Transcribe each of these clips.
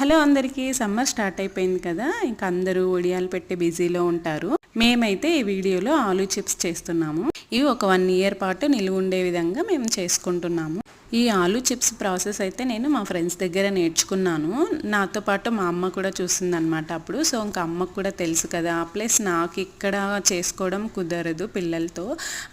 Hello అందరికీ summer start అయిపోయింది కదా ఇంకా అందరూ ఒడియాలు పెట్టి బిజీలో ఉంటారు. మేమైతే ఈ వీడియోలో ఆలూ చిప్స్ చేస్తున్నాము. ఇవి ఒక వన్ ఇయర్ పాటు నిలువ ఉండే విధంగా మేము చేసుకుంటున్నాము. ఈ ఆలూ చిప్స్ ప్రాసెస్ అయితే నేను మా ఫ్రెండ్స్ దగ్గర నేర్చుకున్నాను. నాతో పాటు మా అమ్మ కూడా చూసిందనమాట అప్పుడు. సో ఇంకా అమ్మకు కూడా తెలుసు కదా. ప్లస్ నాకు ఇక్కడ చేసుకోవడం కుదరదు పిల్లలతో.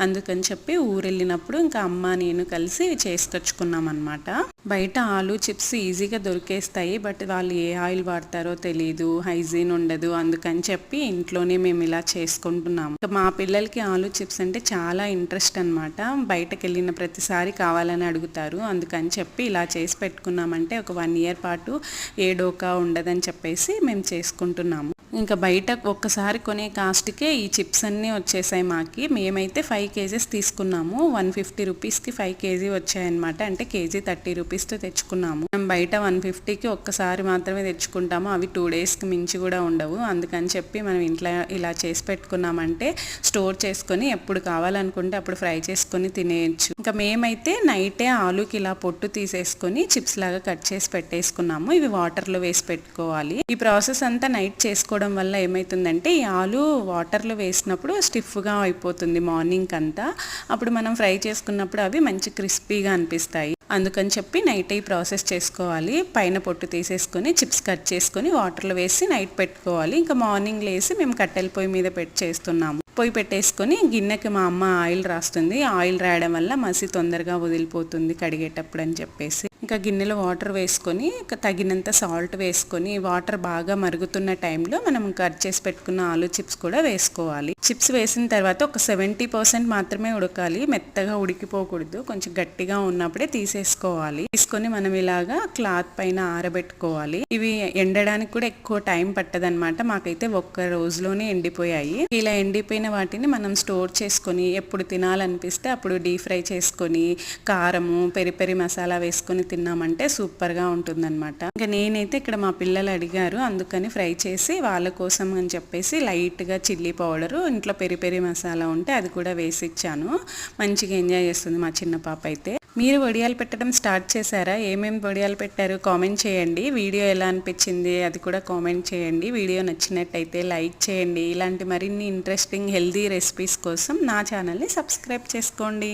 అందుకని చెప్పి ఊరు వెళ్ళినప్పుడు ఇంకా అమ్మ నేను కలిసి చేసుకొచ్చుకున్నాం అనమాట బయట ఆలూ చిప్స్ ఈజీగా దొరికేస్తాయి. బట్ వాళ్ళు ఏ ఆయిల్ వాడతారో తెలియదు హైజీన్ ఉండదు. అందుకని చెప్పి ఇంట్లోనే మేము ఇలా చేసుకుంటున్నాము. మా పిల్లలకి ఆలూ చిప్స్ అంటే చాలా ఇంట్రెస్ట్ అనమాట బయటకు వెళ్ళిన ప్రతిసారి కావాలని అడుగుతారు. అందుకని చెప్పి ఇలా చేసి పెట్టుకున్నామంటే ఒక వన్ ఇయర్ పాటు ఏ డోకా ఉండదని చెప్పేసి మేము చేసుకుంటున్నాము. ఇంకా బయట ఒక్కసారి కొనే కాస్ట్కే ఈ చిప్స్ అన్నీ వచ్చేసాయి మాకి. మేమైతే ఫైవ్ కేజెస్ తీసుకున్నాము. వన్ ఫిఫ్టీ రూపీస్కి ఫైవ్ కేజీ వచ్చాయన్నమాట. అంటే కేజీ థర్టీ రూపీస్తో తెచ్చుకున్నాము. మేము బయట వన్ ఫిఫ్టీకి ఒక్కసారి మాత్రమే తెచ్చుకుంటాము. అవి టూ డేస్కి మించి కూడా ఉండవు. అందుకని చెప్పి మనం ఇంట్లో ఇలా చేసి పెట్టుకున్నామంటే స్టోర్ చేసుకొని ఎప్పుడు కావాలనుకుంటే అప్పుడు ఫ్రై చేసుకొని తినేయచ్చు. ఇంకా మేమైతే నైటే ఆలుకి ఇలా పొట్టు తీసేసుకొని చిప్స్ లాగా కట్ చేసి పెట్టేసుకున్నాము. ఇవి వాటర్లో వేసి పెట్టుకోవాలి. ఈ ప్రాసెస్ అంతా నైట్ చేసుకోవడం వల్ల ఏమవుతుందంటే ఈ ఆలు వాటర్లో వేసినప్పుడు స్టిఫ్గా అయిపోతుంది మార్నింగ్ అంతా. అప్పుడు మనం ఫ్రై చేసుకున్నప్పుడు అవి మంచి క్రిస్పీగా అనిపిస్తాయి. అందుకని చెప్పి నైట్ ఈ ప్రాసెస్ చేసుకోవాలి. పైన పొట్టు తీసేసుకొని చిప్స్ కట్ చేసుకొని వాటర్లో వేసి నైట్ పెట్టుకోవాలి. ఇంకా మార్నింగ్ లేసి మేము కట్టెల పొయ్యి మీద పెట్టి చేస్తున్నాము. పొయ్యి పెట్టేసుకొని గిన్నెకి మా అమ్మ ఆయిల్ రాస్తుంది. ఆయిల్ రాయడం వల్ల మసి తొందరగా వదిలిపోతుంది కడిగేటప్పుడు అని చెప్పేసి. ఇంకా గిన్నెలో వాటర్ వేసుకొని తగినంత సాల్ట్ వేసుకొని వాటర్ బాగా మరుగుతున్న టైంలో మనం కట్ చేసి పెట్టుకున్న ఆలు చిప్స్ కూడా వేసుకోవాలి. చిప్స్ వేసిన తర్వాత ఒక సెవెంటీ పర్సెంట్ మాత్రమే ఉడకాలి. మెత్తగా ఉడికిపోకూడదు. కొంచెం గట్టిగా ఉన్నప్పుడే తీసేసుకోవాలి. తీసుకొని మనం ఇలాగా క్లాత్ పైన ఆరబెట్టుకోవాలి. ఇవి ఎండడానికి కూడా ఎక్కువ టైం పట్టదనమాట మాకైతే ఒక్క రోజులోనే ఎండిపోయాయి. ఇలా ఎండిపోయిన వాటిని మనం స్టోర్ చేసుకొని ఎప్పుడు తినాలనిపిస్తే అప్పుడు డీప్ ఫ్రై చేసుకొని కారము పెరి పెరి మసాలా వేసుకొని తిన్నామంటే సూపర్గా ఉంటుందన్నమాట. ఇంకా నేనైతే ఇక్కడ మా పిల్లలు అడిగారు అందుకని ఫ్రై చేసి వాళ్ళ కోసం అని చెప్పేసి లైట్గా చిల్లీ పౌడరు ఇంట్లో పెరి పెరి మసాలా ఉంటే అది కూడా వేసి ఇచ్చాను. మంచిగా ఎంజాయ్ చేస్తుంది మా చిన్న పాప అయితే. మీరు వడియాలు పెట్టడం స్టార్ట్ చేశారా? ఏమేమి వడియాలు పెట్టారు? కామెంట్ చేయండి. వీడియో ఎలా అనిపించింది అది కూడా కామెంట్ చేయండి. వీడియో నచ్చినట్టయితే లైక్ చేయండి. ఇలాంటి మరిన్ని ఇంట్రెస్టింగ్ హెల్దీ రెసిపీస్ కోసం నా ఛానల్ని సబ్స్క్రైబ్ చేసుకోండి.